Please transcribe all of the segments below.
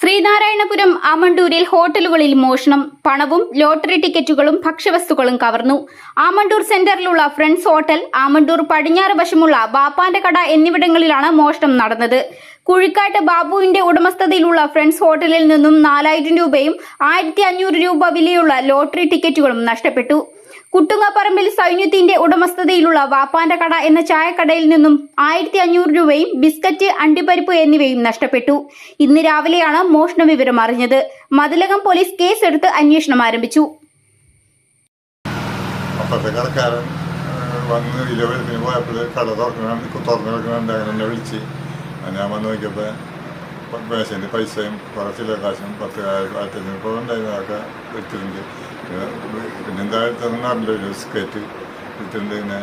ശ്രീനാരായണപുരം ആമണ്ടൂരിൽ ഹോട്ടലുകളിൽ മോഷണം പണവും ലോട്ടറി ടിക്കറ്റുകളും ഭക്ഷ്യവസ്തുക്കളും കവർന്നു. ആമണ്ടൂർ സെന്ററിലുള്ള ഫ്രണ്ട്സ് ഹോട്ടൽ ആമണ്ടൂർ പടിഞ്ഞാറ് വശമുള്ള ബാപ്പാന്റെ കട എന്നിവിടങ്ങളിലാണ് മോഷണം നടന്നത്. കുഴിക്കാട്ട് ബാബുവിന്റെ ഉടമസ്ഥതയിലുള്ള ഫ്രണ്ട്സ് ഹോട്ടലിൽ നിന്നും നാലായിരം രൂപയും ആയിരത്തി രൂപ വിലയുള്ള ലോട്ടറി ടിക്കറ്റുകളും നഷ്ടപ്പെട്ടു. കുട്ടുങ്ങപ്പറമ്പിൽ സൈന്യത്തിന്റെ ഉടമസ്ഥതയിലുള്ള വാപ്പാന്റെ കട എന്ന ചായക്കടയിൽ നിന്നും ആയിരത്തി അഞ്ഞൂറ് രൂപയും ബിസ്ക്കറ്റ് അണ്ടിപ്പരിപ്പ് എന്നിവയും നഷ്ടപ്പെട്ടു. ഇന്ന് രാവിലെയാണ് മോഷണ വിവരം അറിഞ്ഞത്. മതിലകം പോലീസ് കേസെടുത്ത് അന്വേഷണം ആരംഭിച്ചു. വന്ന് ഇല പോയപ്പോൾ കട തുറക്കണം തുറന്നു കിടക്കണുണ്ട് അങ്ങനെ എന്നെ വിളിച്ച്. ഞാൻ വന്ന് നോക്കിയപ്പോൾ മേശന്റെ പൈസയും ചില കാശും പത്ത് ആയിരത്തി അഞ്ഞൂറ് ഉണ്ടായിരുന്നു അതൊക്കെ എടുത്തിട്ടുണ്ട്. പിന്നെ പിന്നെ എന്താ എടുത്തതെന്ന് അറിയില്ല ഒരു ബിസ്ക്കറ്റ് എടുത്തിട്ടുണ്ട്. പിന്നെ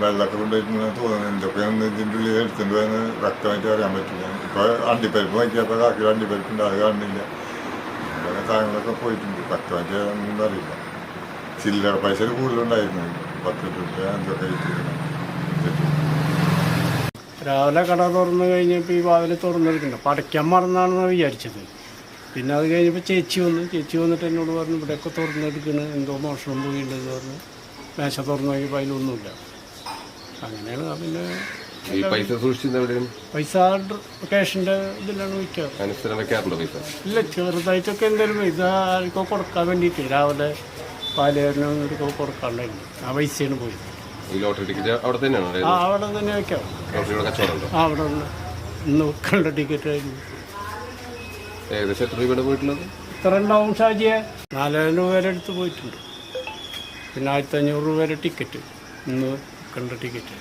വെള്ളമൊക്കെ കൊണ്ടുപോയിട്ട് തോന്നുന്നു. എന്തൊക്കെയാണ് ഇതിന്റെ ഉള്ളിൽ എടുത്തിട്ടുണ്ടെന്ന് വ്യക്തമായിട്ട് അറിയാൻ പറ്റില്ല. ഇപ്പോൾ അണ്ടിപ്പരിപ്പ് നോക്കിയപ്പോൾ കാക്കിൽ അണ്ടിപ്പരിപ്പുണ്ട് അത് കാണുന്നില്ല അങ്ങനെ സാധനങ്ങളൊക്കെ പോയിട്ടുണ്ട്. വ്യക്തമായിട്ട് ഒന്നും അറിയില്ല. ചില്ലറ പൈസ കൂടുതലുണ്ടായിരുന്നു. പത്ത് രൂപ എന്തൊക്കെ ആയിട്ട്. രാവിലെ കട തുറന്നു കഴിഞ്ഞപ്പോൾ ഈ വാതിൽ തുറന്നെടുക്കണ്ട പടയ്ക്കാൻ മറന്നാണെന്നാണ് വിചാരിച്ചത്. പിന്നെ അത് കഴിഞ്ഞപ്പോൾ ചേച്ചി വന്നു. ചേച്ചി വന്നിട്ട് എന്നോട് പറഞ്ഞു ഇവിടെയൊക്കെ തുറന്നെടുക്കണ് എന്തോ മോഷണം പോയിട്ടുണ്ടെന്ന് പറഞ്ഞു. മേശ തുറന്നു നോക്കിയപ്പോൾ അതിലൊന്നുമില്ല അങ്ങനെയാണ് പിന്നെ ഈ പൈസ പൈസ ക്യാഷിന്റെ ഇതിലാണ് വെക്കാറ് വെക്കാറുണ്ടോ പൈസ? ഇല്ല ചെറുതായിട്ടൊക്കെ എന്തെങ്കിലും ഇത് ആർക്കോ കൊടുക്കാൻ വേണ്ടിയിട്ട് രാവിലെ പാലേരനോ കൊടുക്കാണ്ടായിരുന്നു ആ പൈസയാണ് പോയി ഈ ലോട്ടറി ടിക്കറ്റ് അവിടെ തന്നെയാണ് ആ അവിടെ തന്നെ വെക്കാം. ലോട്ടറിയുടെ കച്ചവടം ഉണ്ടോ? ആ അവിടെ ഇന്ന് ടിക്കറ്റ് ആയിരുന്നു. ഏകദേശം എത്ര രൂപയുടെ പോയിട്ടുള്ളത്? ഇത്ര ഉണ്ടാവും ഷാജിയെ. നാലായിരം രൂപ വരെ എടുത്ത് പോയിട്ടുണ്ട്. പിന്നെ ആയിരത്തി അഞ്ഞൂറ് രൂപ വരെ ടിക്കറ്റ്. ഇന്ന് കണ്ട ടിക്കറ്റ്.